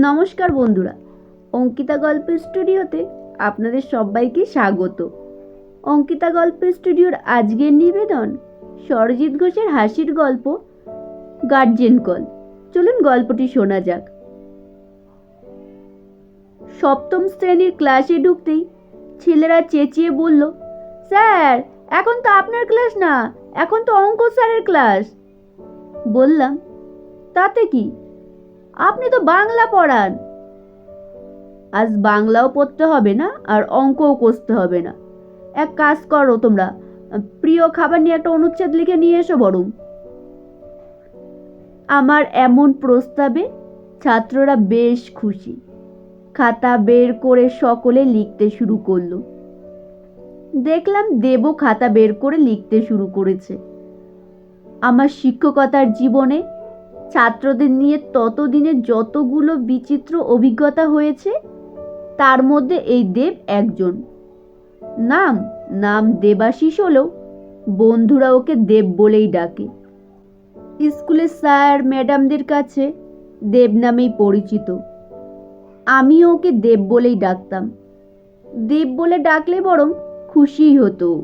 নমস্কার বন্ধুরা, অঙ্কিতা গল্প স্টুডিওতে আপনাদের সবাইকে স্বাগত। অঙ্কিতা গল্প স্টুডিওর আজকের নিবেদন সরজিৎ ঘোষের হাসির গল্প গার্জেন কল চলুন গল্পটি শোনা যাক। সপ্তম শ্রেণির ক্লাসে ঢুকতেই ছেলেরা চেঁচিয়ে বলল, স্যার, এখন তো আপনার ক্লাস না, এখন তো অঙ্ক স্যারের ক্লাস। বললাম, তাতে কি? আপনি তো বাংলা পড়ান। আজ বাংলাও পড়তে হবে না, আর অঙ্কও কষতে হবে না। এক কাজ করো তোমরা, প্রিয় খাবার নিয়ে একটা অনুচ্ছেদ লিখে নিয়ে এসো বরং। আমার এমন প্রস্তাবে ছাত্ররা বেশ খুশি। খাতা বের করে সকলে লিখতে শুরু করল। দেখলাম দেবও খাতা বের করে লিখতে শুরু করেছে। আমার শিক্ষকতার জীবনে ছাত্রদের নিয়ে ততদিনে যতগুলো বিচিত্র অভিজ্ঞতা হয়েছে, তার মধ্যে এই দেব একজন। নাম নাম দেবাশিস হলেও বন্ধুরা ওকে দেব বলেই ডাকে। স্কুলের স্যার ম্যাডামদের কাছে দেব নামেই পরিচিত। আমি ওকে দেব বলেই ডাকতাম। দেব বলে ডাকলে বরং খুশিই হতো।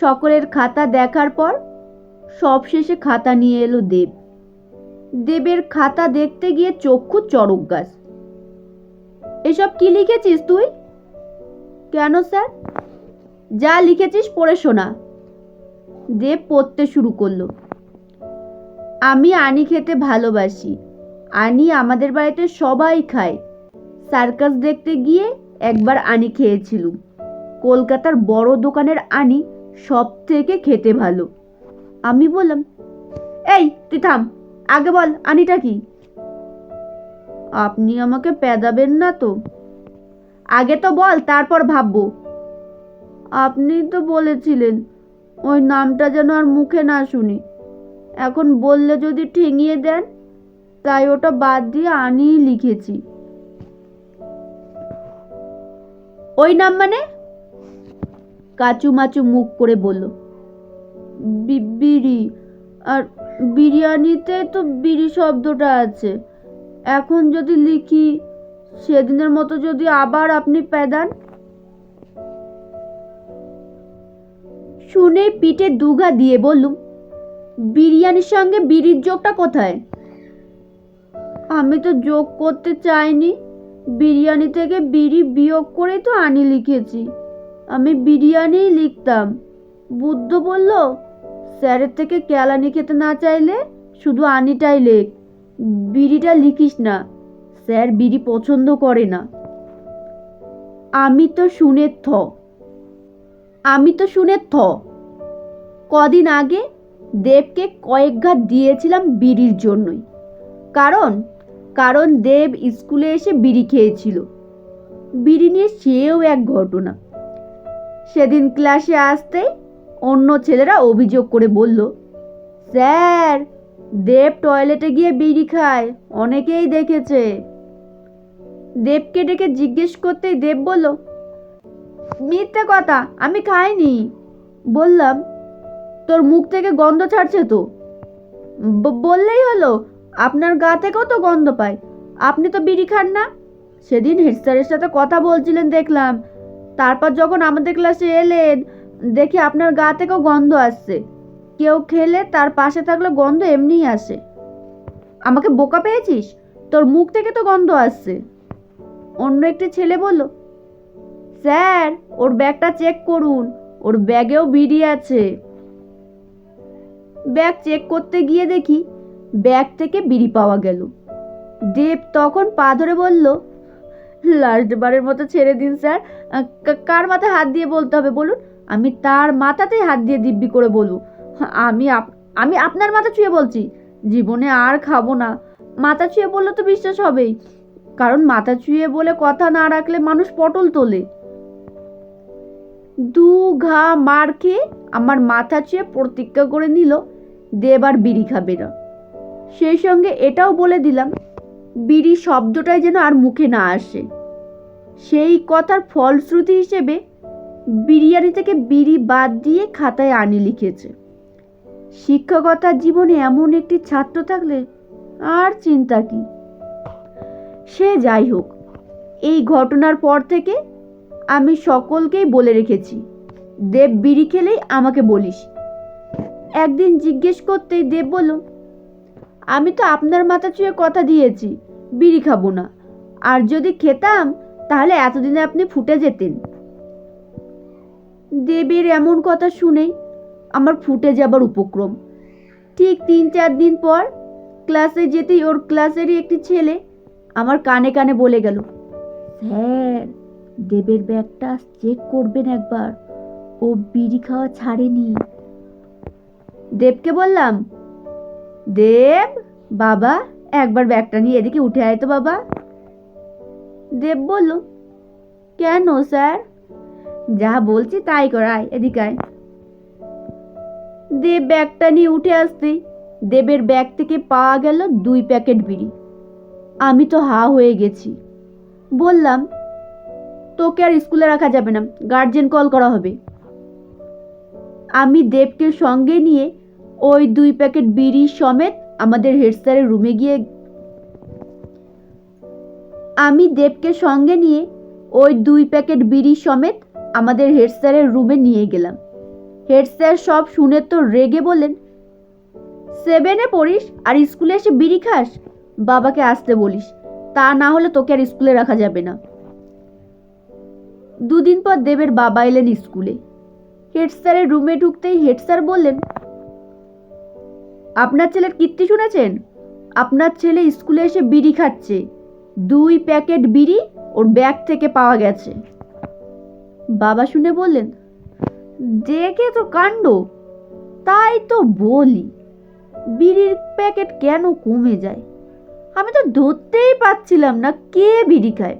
সকলের খাতা দেখার পর সবশেষে খাতা নিয়ে এলো দেব। দেবের খাতা দেখতে গিয়ে চক্ষু চড়ক গাছ। এসব কি লিখেছিস তুই? কেন স্যার? যা লিখেছিস পড়ে শোনা। দেব পড়তে শুরু করল। আমি আনি খেতে ভালোবাসি। আনি আমাদের বাড়িতে সবাই খায়। সার্কাস দেখতে গিয়ে একবার আনি খেয়েছিলুম কলকাতার বড় দোকানের আনি সব থেকে খেতে ভালো। আমি বললাম, এই, তুই থাম। আগে বল, আনিটা কি? আপনি আমাকে প্যাদাবেন না তো। আগে তো বল, তারপর ভাববো। আপনি তো বলেছিলেন, ওই নামটা যেন আর মুখে না শুনি। এখন বললে যদি ঠেঙিয়ে দেন, তাই ওটা বাদ দিয়ে আনিই লিখেছি। ওই নাম মানে? কাচু মাচু মুখ করে বলল, বি- বিড়ি, আর বিরিয়ানিতে তো বিড়ি শব্দটা আছে। এখন যদি লিখি, সেদিনের মতো যদি আবার আপনি পেদান। শুনে পিঠে দুঘা দিয়ে বললুম, বিরিয়ানির সঙ্গে বিড়ির যোগটা কোথায়? আমি তো যোগ করতে চাইনি। বিরিয়ানি থেকে বিড়ি বিয়োগ করে তো আনি লিখেছি। আমি বিরিয়ানিই লিখতাম। বুদ্ধ বলল স্যারের থেকে কেলানি খেতে না চাইলে শুধু আনিটাই লেখ। বিড়িটা লিখিস না। স্যার বিড়ি পছন্দ করে না। আমি তো শুনে থ। আমি তো শুনে থ। কদিন আগে দেবকে কয়েক ঘাত দিয়েছিলাম বিড়ির জন্যই। কারণ কারণ দেব স্কুলে এসে বিড়ি খেয়েছিল। বিড়ি নিয়ে সেও এক ঘটনা। সেদিন ক্লাসে আসতেই অন্য ছেলেরা অভিযোগ করে বলল, স্যার, দেব টয়লেটে গিয়ে বিড়ি খায়, অনেকেই দেখেছে। দেবকে ডেকে জিজ্ঞেস করতেই দেব বলল, মিথ্যে কথা, আমি খাইনি। বললাম, তোর মুখ থেকে গন্ধ ছাড়ছে তো? বললেই হলো, আপনার গা থেকেও তো গন্ধ পায়, আপনি তো বিড়ি খান না? সেদিন হেড স্যারের সাথে কথা বলছিলেন, দেখলাম। তারপর যখন আমাদের ক্লাসে এলেন দেখি আপনার গা থেকেও গন্ধ আসছে। কেউ খেলে তার পাশে থাকলে গন্ধ এমনিই আসে। আমাকে বোকা পেয়েছিস? তোর মুখ থেকে তো গন্ধ আসছে। অন্য একটি ছেলে বলল, স্যার, ওর ব্যাগটা চেক করুন। ওর ব্যাগেও বিড়ি আছে। ব্যাগ চেক করতে গিয়ে দেখি ব্যাগ থেকে বিড়ি পাওয়া গেল। দেব তখন পা ধরে বলল লাস্ট বারের মতো ছেড়ে দিন, স্যার। কার মাথায় হাত দিয়ে বলতে হবে, বলুন? আমি তার মাথাতেই হাত দিয়ে দিব্যি করে বলব আমি আপ- আমি আপনার মাথা ছুঁয়ে বলছি, জীবনে আর খাব না। মাথা ছুঁয়ে বললে তো বিশ্বাস হবেই, কারণ মাথা ছুঁয়ে বলে কথা না রাখলে মানুষ পটল তোলে। দু ঘা মার খেয়ে আমার মাথা ছুঁয়ে প্রতিজ্ঞা করে নিল, দেব আর বিড়ি খাবে না। সেই সঙ্গে এটাও বলে দিলাম, বিড়ি শব্দটাই যেন আর মুখে না আসে। সেই কথার ফলশ্রুতি হিসেবে বিরিয়ানি থেকে বিড়ি বাদ দিয়ে খাতায় আনি লিখেছে। শিক্ষকতার জীবনে এমন একটি ছাত্র থাকলে আর চিন্তা কি? সে যাই হোক, এই ঘটনার পর থেকে আমি সকলকেই বলে রেখেছি, দেব বিড়ি খেলেই আমাকে বলিস। একদিন জিজ্ঞেস করতেই দেব বলল, আমি তো আপনার মাথা ছুঁয়ে কথা দিয়েছি, বিড়ি খাব না। আর যদি খেতাম, তাহলে এতদিনে আপনি ফুটে যেতেন। দেবের এমন কথা শুনেই আমার ফুটে যাবার উপক্রম। ঠিক তিন চার দিন পর ক্লাসে যেতেই ওর ক্লাসেরই একটি ছেলে আমার কানে কানে বলে গেল, স্যার, দেবের ব্যাগটা চেক করবেন একবার। ও বিড়ি খাওয়া ছাড়েনি। দেবকে বললাম, দেব, বাবা, একবার ব্যাগটা নিয়ে এদিকে উঠে আয় তো বাবা। দেব বলল, কেন, স্যার? যা বলছি তাই করায় এদিকে আয়। দেব ব্যাগটা নিয়ে উঠে আসতেই দেবের ব্যাগ থেকে পাওয়া গেল দুই প্যাকেট বিড়ি। আমি তো হা হয়ে গেছি। বললাম, তোকে আর স্কুলে রাখা যাবে না, গার্জেন কল করা হবে। আমি দেবকে সঙ্গে নিয়ে ওই দুই প্যাকেট বিড়ি সমেত আমাদের হেড স্যারের রুমে গিয়ে আমি দেবকে সঙ্গে নিয়ে ওই দুই প্যাকেট বিড়ি সমেত আমাদের হেড স্যারের রুমে নিয়ে গেলাম। হেড স্যার সব শুনে তো রেগে বলেন সেভেনে পড়িস আর স্কুলে এসে বিড়ি খাস, বাবাকে আসতে বলিস, তা না হলে তোকে আর স্কুলে রাখা যাবে না। দুদিন পর দেবের বাবা এলেন স্কুলে। হেড স্যারের রুমে ঢুকতেই হেড স্যার বললেন, আপনার ছেলের কীর্তি শুনেছেন? আপনার ছেলে স্কুলে এসে বিড়ি খাচ্ছে। দুই প্যাকেট বিড়ি ওর ব্যাগ থেকে পাওয়া গেছে। বাবা শুনে বললেন, দেখে তো কাণ্ড। তাই তো বলি, বিড়ির প্যাকেট কেন কমে যায়? আমি তো ধরতেই পাচ্ছিলাম না কে বিড়ি খায়।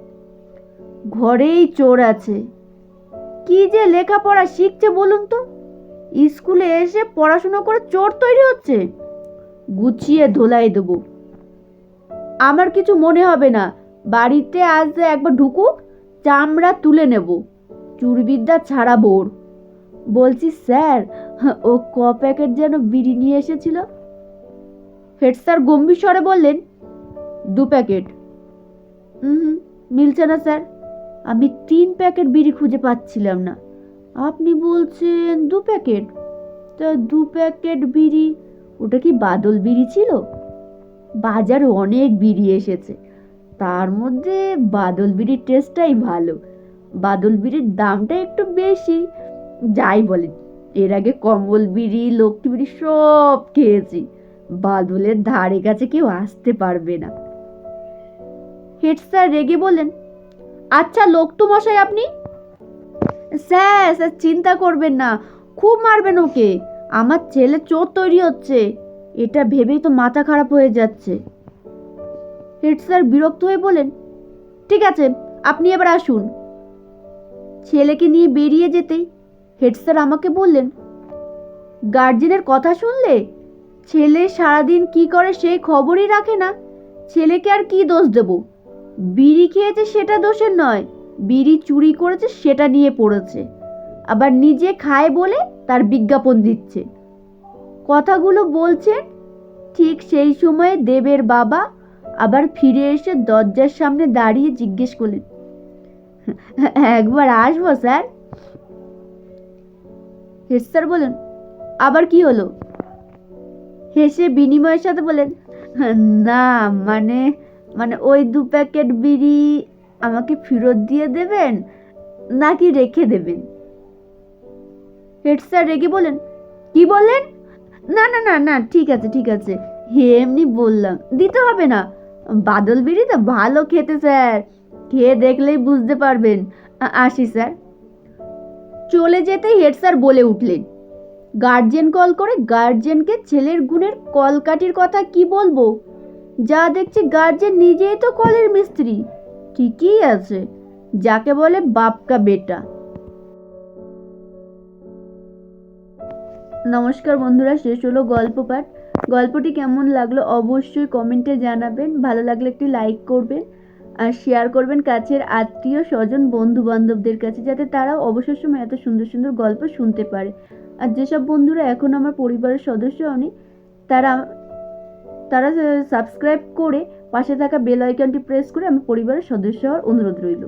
ঘরেই চোর আছে। কি যে লেখাপড়া শিখছে বলুন তো? স্কুলে এসে পড়াশুনো করে চোর তৈরি হচ্ছে। গুছিয়ে ধোলাই দেবো। আমার কিছু মনে হবে না। বাড়িতে আজ একবার ঢুকুক, চামড়া তুলে নেব। চুরবিদ্যা ছাড়া বোর। বলছি, স্যার, ও ক প্যাকেট যেন বিড়ি নিয়ে এসেছিল? হেড স্যার গম্ভীর স্বরে বললেন, দু প্যাকেট। হুম, মিলছে না, স্যার। আমি তিন প্যাকেট বিড়ি খুঁজে পাচ্ছিলাম না। আপনি বলছেন দু প্যাকেট? তা দু প্যাকেট বিড়ি, ওটা কি বাদল বিড়ি ছিল? বাজারে অনেক বিড়ি এসেছে। তার মধ্যে বাদল বিড়ির টেস্টটাই ভালো। বাদল বিড়ির দামটা একটু বেশি। যাই বলেন এর আগে কম্বল বিড়ি, লক্ষ্মী বিড়ি সব খেয়েছি। বাদলের ধারে কাছে কেউ আসতে পারবে না। হেড স্যার রেগে বলেন আচ্ছা লক্টু মশাই আপনি? স্যার স্যার, চিন্তা করবেন না, খুব মারবেন ওকে। আমার ছেলে চোর তৈরি হচ্ছে। এটা ভেবেই তো মাথা খারাপ হয়ে যাচ্ছে। হেড স্যার বিরক্ত হয়ে বলেন ঠিক আছে, আপনি এবার আসুন। ছেলেকে নিয়ে বেরিয়ে যেতেই হেড স্যার আমাকে বললেন, গার্জেনের কথা শুনলে? ছেলে সারাদিন কি করে সেই খবরই রাখে না। ছেলেকে আর কি দোষ দেব? বিড়ি খেয়েছে সেটা দোষের নয়, বিড়ি চুরি করেছে সেটা নিয়ে পড়েছে। আবার নিজে খায় বলে তার বিজ্ঞাপন দিচ্ছে। কথাগুলো বলছেন, ঠিক সেই সময়ে দেবের বাবা আবার ফিরে এসে দরজার সামনে দাঁড়িয়ে জিজ্ঞেস করলেন একবার আসব, স্যার। হেড স্যার, বলেন, আবার কি হলো? হেসে বিনিময়ের সাথে বলেন, না মানে মানে ওই দু প্যাকেট বিড়ি আমাকে ফেরত দিয়ে দেবেন নাকি রেখে দেবেন? হেড স্যার রেগে বলেন, কি বললেন? না না না না, ঠিক আছে ঠিক আছে হে এমনি বললাম, দিতে হবে না, বাদল বিড়ি তো ভালো খেতে, স্যার। খেয়ে দেখলেই বুঝতে পারবেন। আসি, স্যার। চলে যেতেই হেড স্যার বলে উঠলেন, গার্জেন কল করে গার্জেনকে ছেলের গুণের কলকাঠির কথা কি বলব? যা দেখছি গার্জেন নিজেই তো কলের মিস্ত্রি। ঠিকই আছে, যাকে বলে বাপকা বেটা। নমস্কার বন্ধুরা, শেষ হলো গল্প পাঠ। গল্পটি কেমন লাগল অবশ্যই কমেন্টে জানাবেন। ভালো লাগলে একটি লাইক করবেন। আর শেয়ার করবেন কাছের আত্মীয়, স্বজন বন্ধু বান্ধবদের কাছে যাতে তারাও অবসর সময় এত সুন্দর সুন্দর গল্প শুনতে পারে। আর যেসব বন্ধুরা এখন আমার পরিবারের সদস্য হনি তারা তারা সাবস্ক্রাইব করে পাশে থাকা বেল আইকনটি প্রেস করে আমার পরিবারের সদস্য হওয়ার অনুরোধ রইল।